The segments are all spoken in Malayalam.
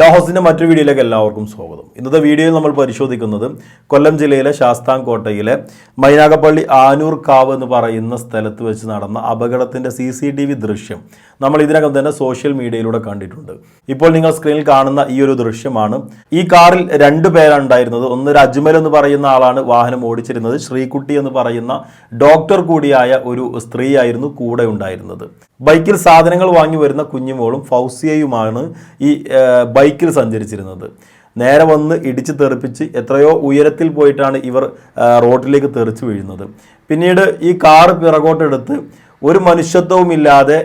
ലോഹസിന്റെ മറ്റൊരു വീഡിയോയിലേക്ക് എല്ലാവർക്കും സ്വാഗതം. ഇന്നത്തെ വീഡിയോയിൽ നമ്മൾ പരിശോധിക്കുന്നത് കൊല്ലം ജില്ലയിലെ ശാസ്താംകോട്ടയിലെ മൈനാകപ്പള്ളി ആനൂർ കാവ് എന്ന് പറയുന്ന സ്ഥലത്ത് വെച്ച് നടന്ന അപകടത്തിന്റെ സി സി ടി വി ദൃശ്യം നമ്മൾ ഇതിനകം തന്നെ സോഷ്യൽ മീഡിയയിലൂടെ കണ്ടിട്ടുണ്ട്. ഇപ്പോൾ നിങ്ങൾ സ്ക്രീനിൽ കാണുന്ന ഈ ഒരു ദൃശ്യമാണ്. ഈ കാറിൽ രണ്ടു പേരാണ് ഉണ്ടായിരുന്നത് ഒന്ന് അജ്മൽ എന്ന് പറയുന്ന ആളാണ് വാഹനം ഓടിച്ചിരുന്നത്. ശ്രീകുട്ടി എന്ന് പറയുന്ന ഡോക്ടർ കൂടിയായ ഒരു സ്ത്രീയായിരുന്നു കൂടെ ഉണ്ടായിരുന്നത്. ബൈക്കിൽ സാധനങ്ങൾ വാങ്ങി വരുന്ന കുഞ്ഞുമോളും ഫൗസിയയുമാണ് ഈ ബൈക്കിൽ സഞ്ചരിച്ചിരുന്നത്. നേരെ വന്ന് ഇടിച്ച് തെറിപ്പിച്ച് എത്രയോ ഉയരത്തിൽ പോയിട്ടാണ് ഇവർ റോഡിലേക്ക് തെറിച്ച് വീഴുന്നത്. പിന്നീട് ഈ കാർ പിറകോട്ടെടുത്ത് ഒരു മനുഷ്യത്വവുമില്ലാതെ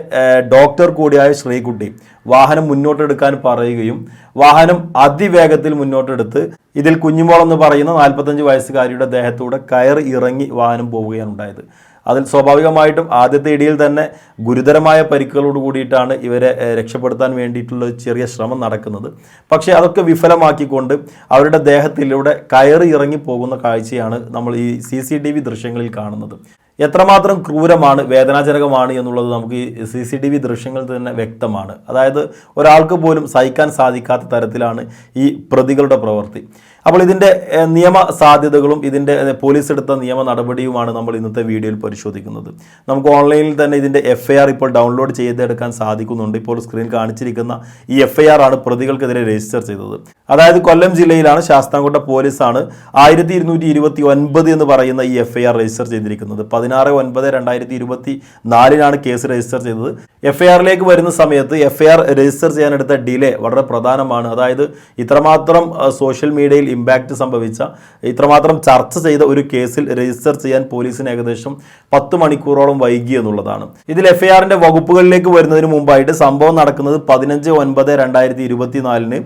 ഡോക്ടർ കൂടിയായ ശ്രീകുട്ടി വാഹനം മുന്നോട്ടെടുക്കാൻ പറയുകയും വാഹനം അതിവേഗത്തിൽ മുന്നോട്ടെടുത്ത് ഇതിൽ കുഞ്ഞുമോൾ എന്ന് പറയുന്ന നാൽപ്പത്തഞ്ച് വയസ്സുകാരിയുടെ ദേഹത്തൂടെ കയറി ഇറങ്ങി വാഹനം പോവുകയാണ് ഉണ്ടായത്. അതിൽ സ്വാഭാവികമായിട്ടും ആദ്യത്തെ ഇടിയിൽ തന്നെ ഗുരുതരമായ പരിക്കുകളോട് കൂടിയിട്ടാണ് ഇവരെ രക്ഷപ്പെടുത്താൻ വേണ്ടിയിട്ടുള്ള ചെറിയ ശ്രമം നടക്കുന്നത്. പക്ഷേ അതൊക്കെ വിഫലമാക്കിക്കൊണ്ട് അവരുടെ ദേഹത്തിലൂടെ കയറി ഇറങ്ങി പോകുന്ന കാഴ്ചയാണ് നമ്മൾ ഈ സി സി ടി വി ദൃശ്യങ്ങളിൽ കാണുന്നത്. എത്രമാത്രം ക്രൂരമാണ് വേദനാജനകമാണ് എന്നുള്ളത് നമുക്ക് ഈ സി സി ടി വി ദൃശ്യങ്ങളിൽ തന്നെ വ്യക്തമാണ്. അതായത് ഒരാൾക്ക് പോലും സഹിക്കാൻ സാധിക്കാത്ത തരത്തിലാണ് ഈ പ്രതികളുടെ പ്രവൃത്തി. അപ്പോൾ ഇതിന്റെ നിയമ സാധ്യതകളും ഇതിന്റെ പോലീസ് എടുത്ത നിയമ നടപടിയുമാണ് നമ്മൾ ഇന്നത്തെ വീഡിയോയിൽ പരിശോധിക്കുന്നത്. നമുക്ക് ഓൺലൈനിൽ തന്നെ ഇതിന്റെ എഫ് ഇപ്പോൾ ഡൗൺലോഡ് ചെയ്തെടുക്കാൻ സാധിക്കുന്നുണ്ട്. ഇപ്പോൾ സ്ക്രീൻ കാണിച്ചിരിക്കുന്ന ഈ എഫ് ആണ് പ്രതികൾക്കെതിരെ രജിസ്റ്റർ ചെയ്തത്. അതായത് കൊല്ലം ജില്ലയിലാണ് ശാസ്താംകോട്ട പോലീസാണ് ആയിരത്തി ഇരുന്നൂറ്റി ഇരുപത്തി ഒൻപത് എന്ന് പറയുന്ന ഈ എഫ് രജിസ്റ്റർ ചെയ്തിരിക്കുന്നത്. പതിനാറ് ഒൻപത് രണ്ടായിരത്തി ഇരുപത്തി നാലിനാണ് കേസ് രജിസ്റ്റർ ചെയ്തത്. എഫ് ഐ ആറിലേക്ക് വരുന്ന സമയത്ത് എഫ് രജിസ്റ്റർ ചെയ്യാനെടുത്ത ഡിലേ വളരെ പ്രധാനമാണ്. അതായത് ഇത്രമാത്രം സോഷ്യൽ മീഡിയയിൽ ഇമ്പാക്റ്റ് സംഭവിച്ച ഇത്രമാത്രം ചർച്ച ചെയ്ത ഒരു കേസിൽ രജിസ്റ്റർ ചെയ്യാൻ പോലീസിന് ഏകദേശം പത്ത് മണിക്കൂറോളം വൈകി എന്നുള്ളതാണ്. ഇതിൽ എഫ്ഐആറിന്റെ വകുപ്പുകളിലേക്ക് വരുന്നതിന് മുമ്പായിട്ട് സംഭവം നടക്കുന്നത് പതിനഞ്ച് ഒൻപത് രണ്ടായിരത്തി ഇരുപത്തിനാലിന്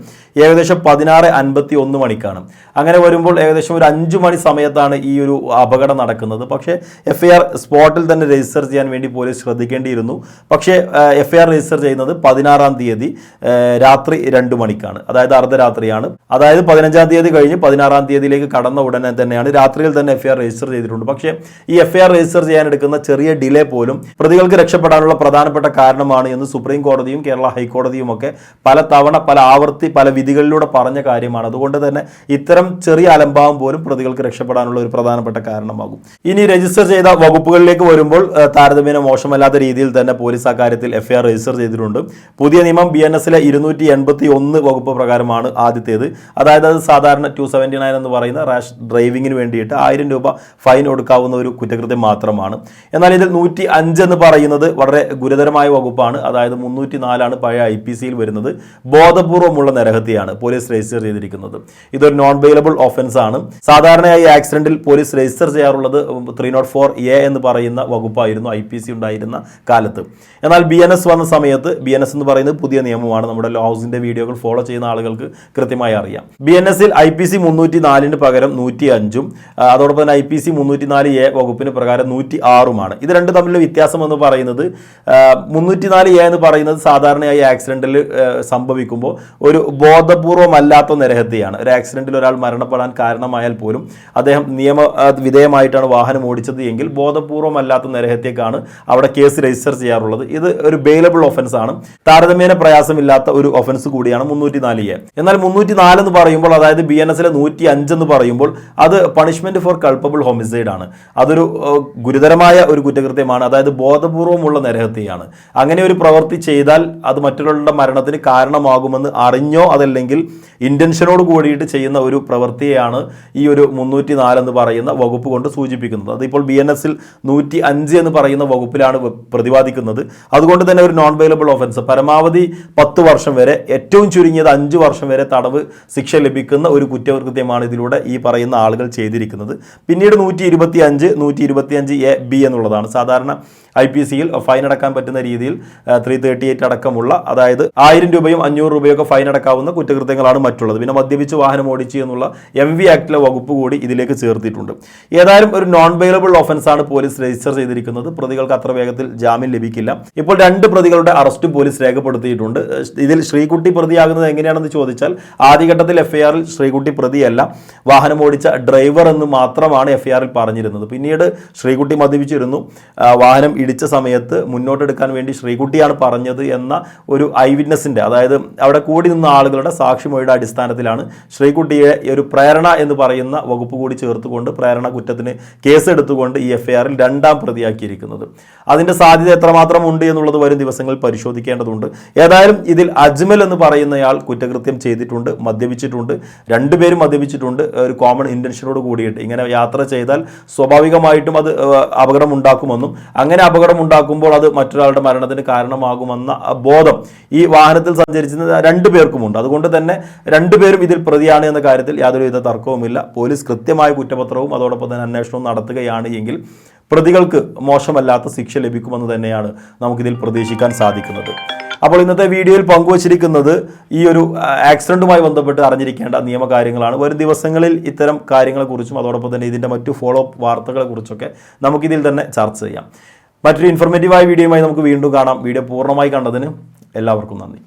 ഏകദേശം പതിനാറ് അൻപത്തി ഒന്ന് മണിക്കാണ്. അങ്ങനെ വരുമ്പോൾ ഏകദേശം ഒരു അഞ്ചു മണി സമയത്താണ് ഈ ഒരു അപകടം നടക്കുന്നത്. പക്ഷേ എഫ്ഐആർ സ്പോട്ടിൽ തന്നെ രജിസ്റ്റർ ചെയ്യാൻ വേണ്ടി പോലീസ് ശ്രദ്ധിക്കേണ്ടിയിരുന്നു. പക്ഷേ എഫ്ഐആർ രജിസ്റ്റർ ചെയ്യുന്നത് പതിനാറാം തീയതി രാത്രി രണ്ട് മണിക്കാണ്. അതായത് അർദ്ധരാത്രിയാണ്. അതായത് പതിനഞ്ചാം തീയതി കഴിഞ്ഞ് പതിനാറാം തീയതിയിലേക്ക് കടന്ന ഉടനെ തന്നെയാണ് രാത്രിയിൽ തന്നെ എഫ് ആർ രജിസ്റ്റർ ചെയ്തിട്ടുണ്ട്. പക്ഷേ ഈ എഫ് ആർ രജിസ്റ്റർ ചെയ്യാൻ എടുക്കുന്ന ചെറിയ ഡിലേ പോലും പ്രതികൾക്ക് രക്ഷപ്പെടാനുള്ള പ്രധാനപ്പെട്ട കാരണമാണ് എന്ന് സുപ്രീം കോടതിയും കേരള ഹൈക്കോടതിയും ഒക്കെ പല തവണ പല ആവർത്തി പല വിധികളിലൂടെ പറഞ്ഞ കാര്യമാണ്. അതുകൊണ്ട് തന്നെ ഇത്തരം ചെറിയ അലംഭാവം പോലും പ്രതികൾക്ക് രക്ഷപ്പെടാനുള്ള ഒരു പ്രധാനപ്പെട്ട കാരണമാകും. ഇനി രജിസ്റ്റർ ചെയ്ത വകുപ്പുകളിലേക്ക് വരുമ്പോൾ താരതമ്യേന മോശമല്ലാത്ത രീതിയിൽ തന്നെ പോലീസ് അക്കാര്യത്തിൽ എഫ് ആർ രജിസ്റ്റർ ചെയ്തിട്ടുണ്ട്. പുതിയ നിയമം ബി എൻ എസിലെ ഇരുന്നൂറ്റി എൺപത്തി ഒന്ന് വകുപ്പ് പ്രകാരമാണ് ആദ്യത്തേത്. അതായത് അത് സാധാരണ ടു സെവന്റി നയൻ എന്ന് പറയുന്ന റാഷ് ഡ്രൈവിങ്ങിന് വേണ്ടിയിട്ട് ആയിരം രൂപ ഫൈൻ കൊടുക്കാവുന്ന ഒരു കുറ്റകൃത്യം മാത്രമാണ്. എന്നാൽ ഇതിൽ നൂറ്റി അഞ്ച് എന്ന് പറയുന്നത് വളരെ ഗുരുതരമായ വകുപ്പാണ്. അതായത് മുന്നൂറ്റി നാലാണ് പഴയ ഐ പി സിയിൽ വരുന്നത്. ബോധപൂർവമുള്ള നരഹത്യയാണ് പോലീസ് രജിസ്റ്റർ ചെയ്തിരിക്കുന്നത്. ഇതൊരു നോൺ വെയിലബിൾ ഓഫൻസ് ആണ്. സാധാരണയായി ആക്സിഡന്റിൽ പോലീസ് രജിസ്റ്റർ ചെയ്യാറുള്ളത് ത്രീ നോട്ട് ഫോർ എ എന്ന് പറയുന്ന വകുപ്പായിരുന്നു ഐ പി സി ഉണ്ടായിരുന്ന കാലത്ത്. എന്നാൽ ബി എൻ എസ് വന്ന സമയത്ത് ബി എൻ എസ് എന്ന് പറയുന്നത് പുതിയ നിയമമാണ്. നമ്മുടെ ലോ വീഡിയോകൾ ഫോളോ ചെയ്യുന്ന ആളുകൾക്ക് കൃത്യമായി അറിയാം. ബി എൻ എസിൽ ഐ പി സി മുന്നൂറ്റി നാലിന് പകരം നൂറ്റി അഞ്ചും അതോടൊപ്പം തന്നെ ഐ പി സി മുന്നൂറ്റി നാല് എ വകുപ്പിന് പ്രകാരം നൂറ്റി ആറുമാണ് ഇത് രണ്ട് തമ്മിലുള്ള വ്യത്യാസം എന്ന് പറയുന്നത് മുന്നൂറ്റി നാല് എ എന്ന് പറയുന്നത് സാധാരണയായി ആക്സിഡന്റിൽ സംഭവിക്കുമ്പോൾ ഒരു ബോധപൂർവമല്ലാത്ത നിരഹത്തെയാണ് ഒരു ആക്സിഡന്റിൽ ഒരാൾ മരണപ്പെടാൻ കാരണമായാൽ പോലും അദ്ദേഹം നിയമ വിധേയമായിട്ടാണ് വാഹനം ഓടിച്ചത് എങ്കിൽ ബോധപൂർവമല്ലാത്ത നിരഹത്തേക്കാണ് അവിടെ കേസ് രജിസ്റ്റർ ചെയ്യാറുള്ളത്. ഇത് ഒരു ബെയിലബിൾ ഒഫൻസ് ആണ്. താരതമ്യേന പ്രയാസമില്ലാത്ത ഒരു ഒഫൻസ് കൂടിയാണ് മുന്നൂറ്റി നാല് എ. എന്നാൽ മുന്നൂറ്റി നാല് എന്ന് പറയുമ്പോൾ അതായത് ബി എൻ എസിലെ നൂറ്റി അഞ്ചെന്ന് പറയുമ്പോൾ അത് പണിഷ്മെന്റ് ഫോർ കൾപ്പബിൾ ഹോമിസൈഡ് ആണ്. അതൊരു ഗുരുതരമായ ഒരു കുറ്റകൃത്യമാണ്. അതായത് ബോധപൂർവമുള്ള നരഹത്യയാണ്. അങ്ങനെ ഒരു പ്രവൃത്തി ചെയ്താൽ അത് മറ്റുള്ളവരുടെ മരണത്തിന് കാരണമാകുമെന്ന് അറിഞ്ഞോ അതല്ലെങ്കിൽ ഇന്റൻഷനോട് കൂടിയിട്ട് ചെയ്യുന്ന ഒരു പ്രവൃത്തിയാണ് ഈ ഒരു മുന്നൂറ്റി എന്ന് പറയുന്ന വകുപ്പ് കൊണ്ട് സൂചിപ്പിക്കുന്നത്. അതിപ്പോൾ ബി എൻ എസിൽ നൂറ്റി അഞ്ച് എന്ന് പറയുന്ന വകുപ്പിലാണ് പ്രതിപാദിക്കുന്നത്. അതുകൊണ്ട് തന്നെ ഒരു നോൺ വെയിലബിൾ ഓഫൻസ് പരമാവധി പത്ത് വർഷം വരെ ഏറ്റവും ചുരുങ്ങിയത് അഞ്ച് വർഷം വരെ തടവ് ശിക്ഷ ലഭിക്കുന്ന ഒരു കുറ്റകൃത്യമാണ് ഇതിലൂടെ ഈ പറയുന്ന ആളുകൾ ചെയ്തിരിക്കുന്നത്. പിന്നീട് നൂറ്റി ഇരുപത്തി അഞ്ച് നൂറ്റി ഇരുപത്തി അഞ്ച് എ ബി എന്നുള്ളതാണ്. സാധാരണ ഐ പി സിയിൽ ഫൈൻ അടക്കാൻ പറ്റുന്ന രീതിയിൽ ത്രീ തേർട്ടി എയ്റ്റ് അടക്കമുള്ള അതായത് ആയിരം രൂപയും അഞ്ഞൂറ് രൂപയൊക്കെ ഫൈൻ അടക്കാവുന്ന കുറ്റകൃത്യങ്ങളാണ് മറ്റുള്ളത്. പിന്നെ മദ്യപിച്ച് വാഹനം ഓടിച്ചു എന്നുള്ള എം വി ആക്ടിലെ വകുപ്പ് കൂടി ഇതിലേക്ക് ചേർത്തിട്ടുണ്ട്. ഏതായാലും ഒരു നോൺ ബെയിലബിൾ ഓഫൻസാണ് ആണ് പോലീസ് രജിസ്റ്റർ ചെയ്തിരിക്കുന്നത്. പ്രതികൾക്ക് അത്ര വേഗത്തിൽ ജാമ്യം ലഭിക്കില്ല. ഇപ്പോൾ രണ്ട് പ്രതികളുടെ അറസ്റ്റ് പോലീസ് രേഖപ്പെടുത്തിയിട്ടുണ്ട്. ഇതിൽ ശ്രീകുട്ടി പ്രതിയാകുന്നത് എങ്ങനെയാണെന്ന് ചോദിച്ചാൽ ആദ്യഘട്ടത്തിൽ എഫ്ഐആറിൽ ശ്രീകുട്ടി ശ്രീകുട്ടി പ്രതിയല്ല വാഹനം ഓടിച്ച ഡ്രൈവർ എന്ന് മാത്രമാണ് എഫ്ഐആറിൽ പറഞ്ഞിരുന്നത്. പിന്നീട് ശ്രീകുട്ടി മദ്യപിച്ചിരുന്നു. വാഹനം ഇടിച്ച സമയത്ത് മുന്നോട്ടെടുക്കാൻ വേണ്ടി ശ്രീകുട്ടിയാണ് പറഞ്ഞത് എന്ന ഒരു ഐ വിറ്റ്നസിന്റെ അതായത് അവിടെ കൂടി നിന്ന ആളുകളുടെ സാക്ഷിമൊഴിയുടെ അടിസ്ഥാനത്തിലാണ് ശ്രീകുട്ടിയെ ഒരു പ്രേരണ എന്ന് പറയുന്ന വകുപ്പ് കൂടി ചേർത്തുകൊണ്ട് പ്രേരണ കുറ്റത്തിന് കേസെടുത്തുകൊണ്ട് ഈ എഫ്ഐആറിൽ രണ്ടാം പ്രതിയാക്കിയിരിക്കുന്നത്. അതിന്റെ സാധ്യത എത്രമാത്രം ഉണ്ട് എന്നുള്ളത് വരും ദിവസങ്ങളിൽ പരിശോധിക്കേണ്ടതുണ്ട്. ഏതായാലും ഇതിൽ അജ്മൽ എന്ന് പറയുന്നയാൾ കുറ്റകൃത്യം ചെയ്തിട്ടുണ്ട് മദ്യപിച്ചിട്ടുണ്ട്. രണ്ടുപേരും മദ്യപിച്ചിട്ടുണ്ട്. ഒരു കോമൺ ഇന്റൻഷനോട് കൂടിയിട്ട്. ഇങ്ങനെ യാത്ര ചെയ്താൽ സ്വാഭാവികമായിട്ടും അത് അപകടം ഉണ്ടാക്കുമെന്നും അങ്ങനെ അപകടം ഉണ്ടാക്കുമ്പോൾ അത് മറ്റൊരാളുടെ മരണത്തിന് കാരണമാകുമെന്ന ബോധം ഈ വാഹനത്തിൽ സഞ്ചരിച്ചിരുന്ന രണ്ടു പേർക്കുമുണ്ട്. അതുകൊണ്ട് തന്നെ രണ്ടുപേരും ഇതിൽ പ്രതിയാണ് എന്ന കാര്യത്തിൽ യാതൊരുവിധ തർക്കവുമില്ല. പോലീസ് കൃത്യമായ കുറ്റപത്രവും അതോടൊപ്പം തന്നെ അന്വേഷണവും നടത്തുകയാണ് എങ്കിൽ പ്രതികൾക്ക് മോശമല്ലാത്ത ശിക്ഷ ലഭിക്കുമെന്ന് തന്നെയാണ് നമുക്കിതിൽ പ്രതീക്ഷിക്കാൻ സാധിക്കുന്നത്. അപ്പോൾ ഇന്നത്തെ വീഡിയോയിൽ പങ്കുവച്ചിരിക്കുന്നത് ഈ ഒരു ആക്സിഡന്റുമായി ബന്ധപ്പെട്ട് അറിഞ്ഞിരിക്കേണ്ട നിയമകാര്യങ്ങളാണ്. വരും ദിവസങ്ങളിൽ ഇത്തരം കാര്യങ്ങളെക്കുറിച്ചും അതോടൊപ്പം തന്നെ ഇതിന്റെ മറ്റു ഫോളോ അപ്പ് വാർത്തകളെക്കുറിച്ചൊക്കെ നമുക്കിതിൽ തന്നെ ചർച്ച ചെയ്യാം. മറ്റൊരു ഇൻഫർമേറ്റീവായ വീഡിയോയുമായി നമുക്ക് വീണ്ടും കാണാം. വീഡിയോ പൂർണമായി കണ്ടതിന് എല്ലാവർക്കും നന്ദി.